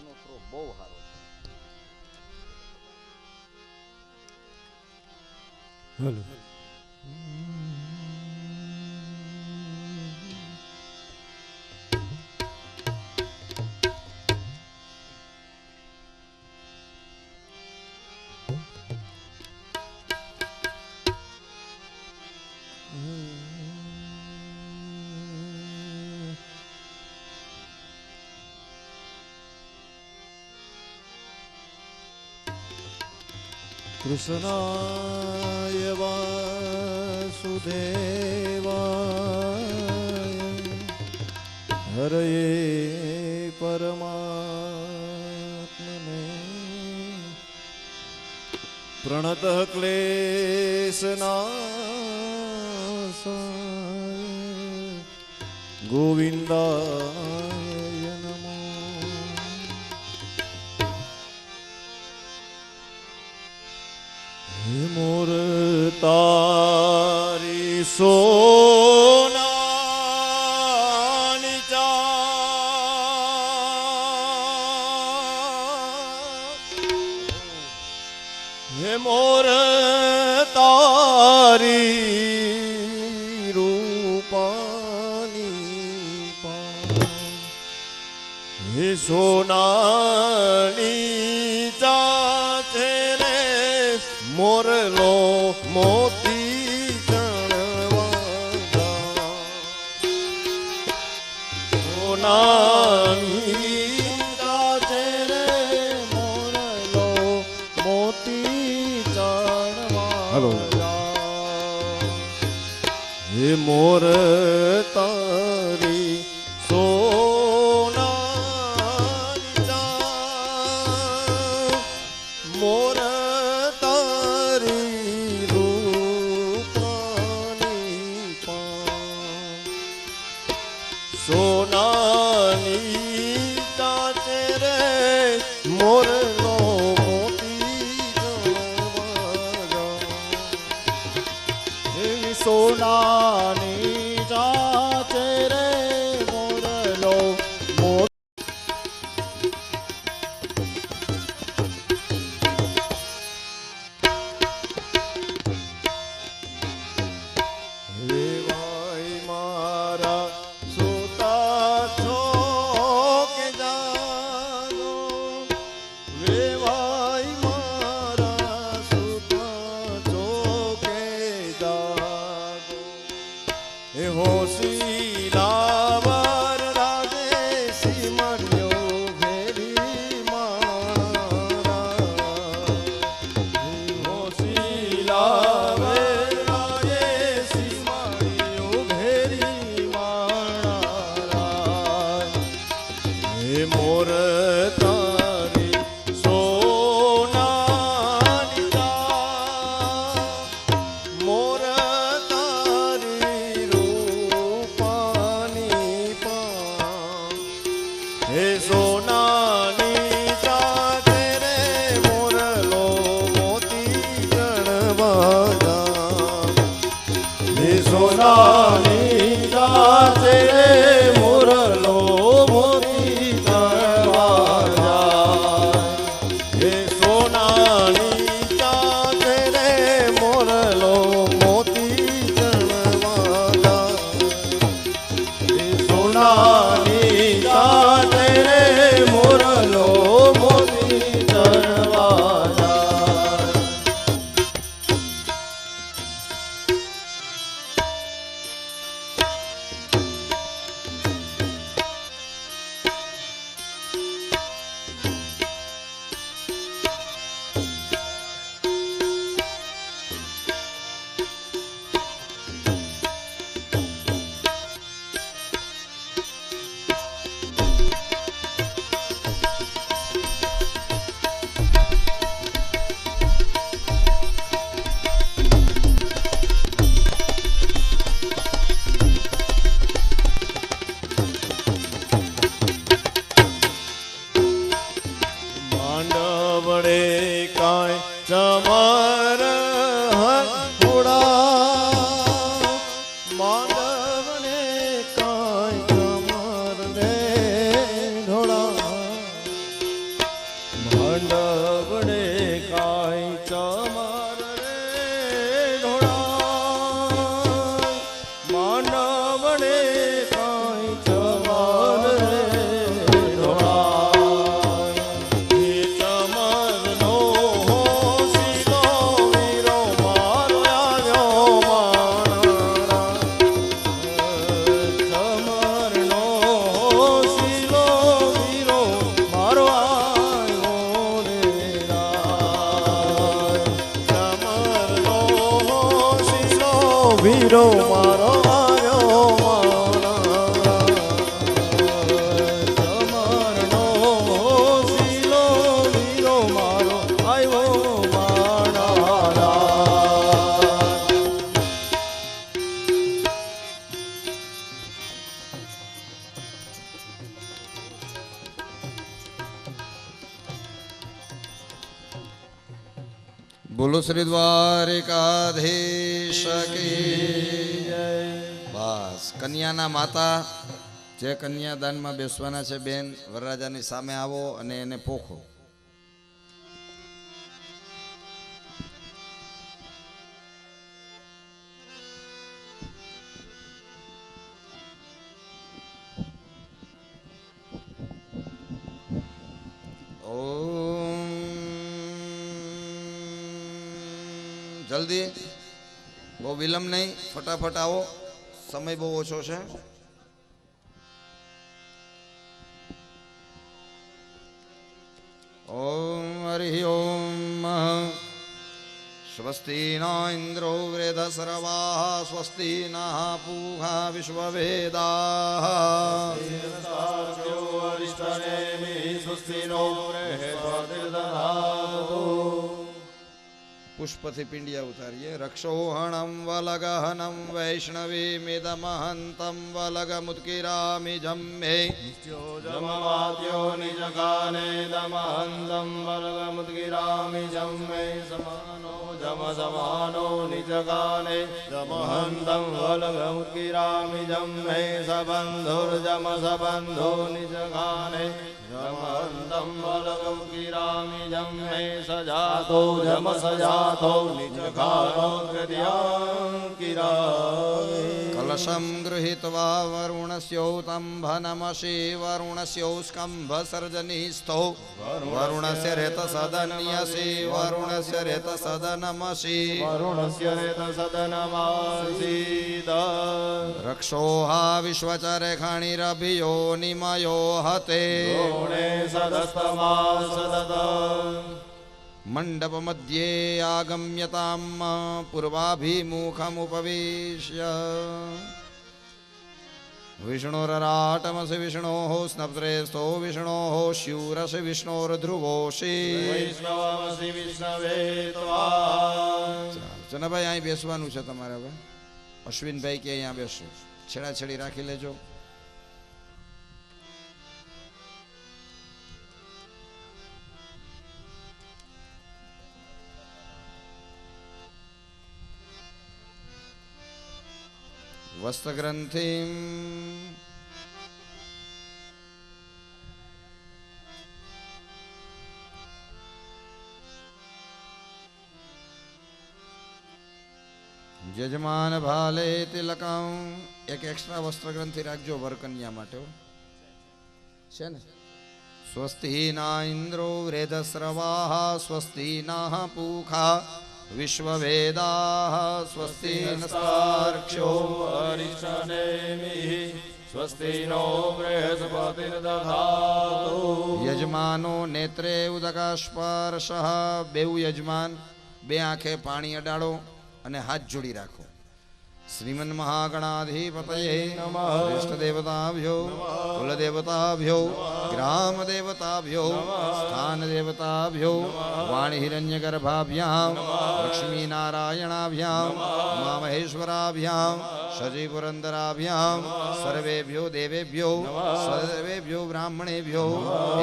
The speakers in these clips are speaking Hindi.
આનો થ્રો બહુ સારો છે कृष्णाय वासुदेवाय। हरये परमात्मने। प्रणतः क्लेशनाशाय। गोविन्दा સોના હે મોર તારી રૂપાની હે સોનાની જાતે રે મોરલો મોતી મોર તારી સોના મોર વડે કાંઈ તમારા વીરો મારો. શ્રી દ્વારિકાધીશ બસ, કન્યાના માતા જે કન્યાદાનમાં બેસવાના છે બેન, વરરાજાની સામે આવો અને એને પોખો. જલ્દી બહુ વિલંબ નહીં ફટાફટ આવો સમય બહુ ઓછો છે ઓમ હરિ ઓમ સ્વસ્તિ ન ઇન્દ્રો વૃધસર્વા સ્વસ્તિ ન પૂષા વિશ્વવેદા પુષ્પથી પિંડિયા पुष्पथिपिण्ड्या उतारिये रक्षोहणं वलगहनं वैष्णवीमिदमहन्तं वलगमुत्किरामिजं मे नित्योजमवाद्यो निजगानेदमहन्तं वलगमुत्किरामिजं जमे समानो। સમાનો જમ સમાનો નિજગાને દમહંતમ વલગમુદ્ગિરામિ જમ્મે સબંધુર્જમ સબંધો નિજગાને જમહંતમ વલગમુદ્ગિરામિ જમ્મે સજાતો જમ સજાતો નિજગાનો કિરામિ કલશમ ગૃહીત્વા વરુણસ્યોતંભનમશી વરુણસ્યોસ્કંભસર્જનીસ્થો વરુણસ્ય રેતસદન્યસી વરુણસ્ય રેતસદનમશી વરુણસ્ય રેત સદનમાસીદ રક્ષોહા વિશ્વચરે ખણિરભિયો નિમયો હતે ગુણે સદસ્તમા સદત मण्डपमध्ये आगम्यतां पूर्वाभिमुखमुपवेश्य विष्णुरराटमसि विष्णोः स्नप्त्रेस्तो विष्णोः शूरसि विष्णोर्ध्रुवोषि ચનભાઈ અહીં બેસવાનું છે તમારે હવે અશ્વિનભાઈ કે અહીંયા બેસો છેડાછેડી રાખી લેજો વસ્ત્રગ્રંથિમ યજમાન ભાલે તિલકમ એક એક્સ્ટ્રા વસ્ત્રગ્રંથિ રાખજો વરકન્યા માટે હો. છે ને સ્વસ્તિ ના ઇન્દ્રો વેદસ્રવા સ્વસ્તિ ના પૂખા વિશ્વવેદા स्वस्ति नस्तार्क्ष्यो। હરિશનેમિ स्वस्ति नो बृहस्पतिर्दधातु। યજમાનો નેત્રે ઉદકાસ્પર્શ બેઉ યજમાન બે આંખે પાણી અડાડો અને હાથ જોડી રાખો। श्रीमन श्रीमन्महागणाधिपतये इष्टदेवताभ्यो कुलदेवताभ्यो ग्राम देवताभ्यो स्थान देवताभ्यो वाणिहिरण्यगर्भाभ्याम लक्ष्मी स्थानदेवताभ्यो वाणिहिरण्यगर्भाभ्यां लक्ष्मीनारायणाभ्यां उमामहेश्वराभ्यां शचीपुरन्दराभ्यां सर्वेभ्यो देवेभ्यो सर्वेभ्यो ब्राह्मणेभ्यो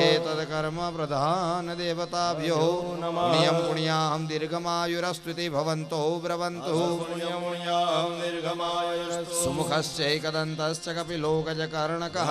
एतद कर्म प्रधान देवताभ्यो पुण्यं पुण्याहं दीर्घमायुरस्तुति भवन्तो ब्रवन्तु दीर्घमायस्तु सुमुखश्चैकदन्तश्च कपिलोकजकर्णकः।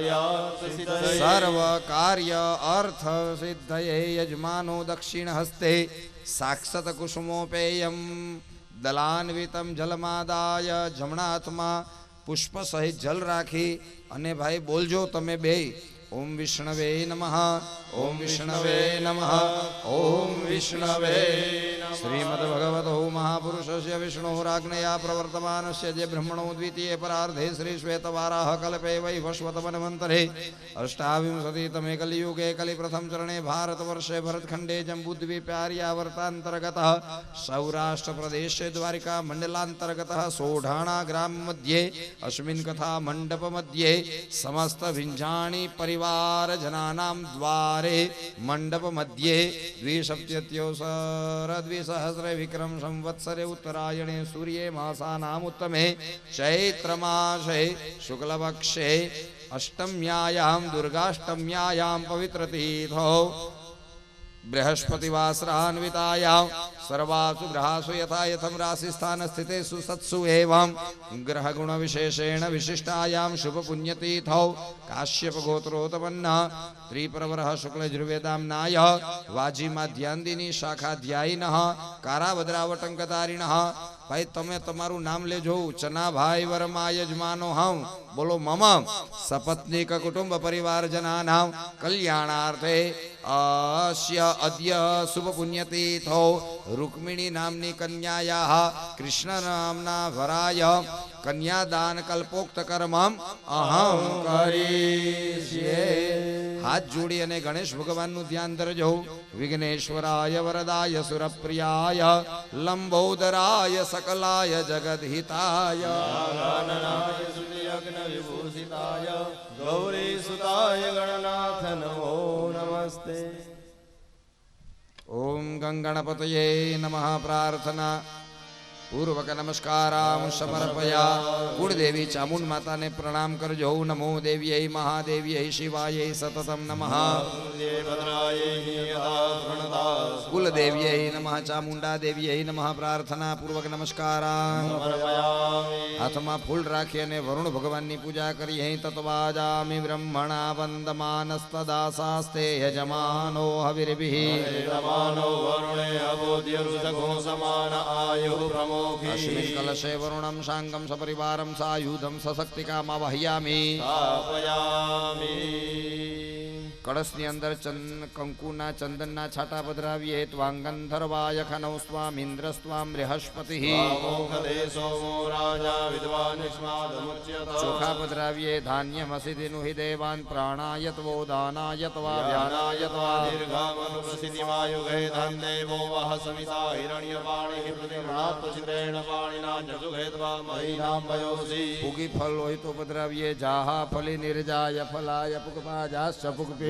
सर्वकार्या सर्वकार्य अर्थ सिद्धये यजमानो दक्षिणहस्ते साक्षत कुसुमोपेयं દલાન્વિતમ જલમાદાય જમણા હાથમાં પુષ્પ સહિત જલ રાખી અને ભાઈ બોલજો તમે બે ઓમ વિષ્ણવે નમઃ ઓમ વિષ્ણવે નમઃ ઓમ વિષ્ણવે श्रीमद्भगवतौ महापुरुषस्य विष्णोराग्नया प्रवर्तमानस्य जे ब्रह्मणो द्वितीये परार्धे श्रीश्वेतवाराहकल्पे वैवस्वतमन्वन्तरे अष्टाविंशतितमे कलियुगे कलिप्रथमचरणे भारतवर्षे भरतखण्डे जम्बूद्वीपार्यावर्तान्तर्गतः सौराष्ट्रप्रदेशे द्वारिकामण्डलान्तर्गतः सोढाणाग्राममध्ये अस्मिन् कथामण्डपमध्ये समस्तभिञ्जाणीपरिवारजनानां द्वारे मण्डपमध्ये द्विसप्त्यत्योसरद्वि सहस्र विक्रम संवत्सरे उत्तरायणे सूर्ये चैत्र चैत्रमासे शुक्लपक्षे अष्टम्यायां दुर्गाष्टम्यायां पवित्रतीर्थौ बृहस्पतिवासरान्वितायां सर्वासु ग्रहासु यथा यथम राशिस्थान स्थितेषु सत्सु एवं ग्रहगुणविशेषेण विशिष्टायां शुक्ल काश्यपगोत्रोतपन्नः नाय वाजी वाजिमाध्यान्दिनी शाखाध्यायिनः काराभद्रावटङ्कतारिणः ભાઈ, તમે તમારું નામ લેજો. ચનાભાઈ વર્મા યજમાનો હમ બોલો મમ સપત્નિક કુટુંબ પરિવારજનાનામ કલ્યાણાર્થે અસ્ય અદ્ય શુભ પુણ્યતીથો. રૂક્મિણી નામની કન્યાયા કૃષ્ણ નામના વરાય. કન્યાદાન કલ્પોક્ત કર્મ અહમ કરીષ્યે. હાથ જોડી અને ગણેશ ભગવાનનું ધ્યાન ધરજો વિઘ્નેશ્વરાય વરદાય સુરપ્રિયાય લંબોદરાય સકલાય જગદહિતાય ગાનનાય સુતિયજ્ઞ વિભૂષિતાય ગૌરી સુતાય ગણનાથ નમો નમસ્તે ઓમ ગંગણપતયે નમઃ પ્રાર્થના પૂર્વક નમસ્કારામ સમર્પયા કુળદેવી ચામુંડ માતાને પ્રણામ કરજો નમો દેવ્યೈ મહાદેવ્યೈ શિવાય સતતમ નમઃ દેવ ભદ્રાય યથા પ્રણતા કુલદેવ્યೈ નમઃ ચામુંડા દેવ્યೈ નમઃ પ્રાર્થના પૂર્વક નમસ્કારામ સમર્પયામિ હાથમાં ફૂલ રાખી અને વરુણ ભગવાનની પૂજા કરી અહીં તત્વાજામિ બ્રહ્મણા વંદમાનસ્તદાસાસ્તે યજમાનો હવિર્ભિઃ સમાનો વરુણે અબોધ્ય રુદઘો સમાન આયુ પ્રમોખી अस्मिन् कलशे वरुणं शाङ्गं सपरिवारं सायुधं सशक्तिकामवह्यामि। स्थापयामि। કળશની અંદર ચંદ કંકુના ચંદનના છાટા પધરાવીએ ત્વાંગન ધરવાય ખનૌ સ્વામીન્દ્ર સ્વામ બૃહસ્પતિ મોખદે સોમો રાજા વિદ્વાન નિષ્માદમુચ્યત ચોખા પધરાવીએ ધાન્યમસિધિનું હિ દેવાન પ્રાણાયત્વો દાનાયત્વા વ્યાનાયત્વા દીર્ઘામનુપ્રસિદ્ધિમાયુગે ધનદેવો વહ સમિતા હિરણ્યપાણિઃ પ્રતિમૃણાત્મચિત્રેણ પાણિના જસુખેત્વા મહિનાં વયોસી પુગી ફલ હોય તો પધરાવીએ જાહા ફલી નિર્જાય ફલાય પુગપાજાશ્ચ પુગપીણી સ્વદે વસુધાસ્તાનો મુંજન્વગુહસઃ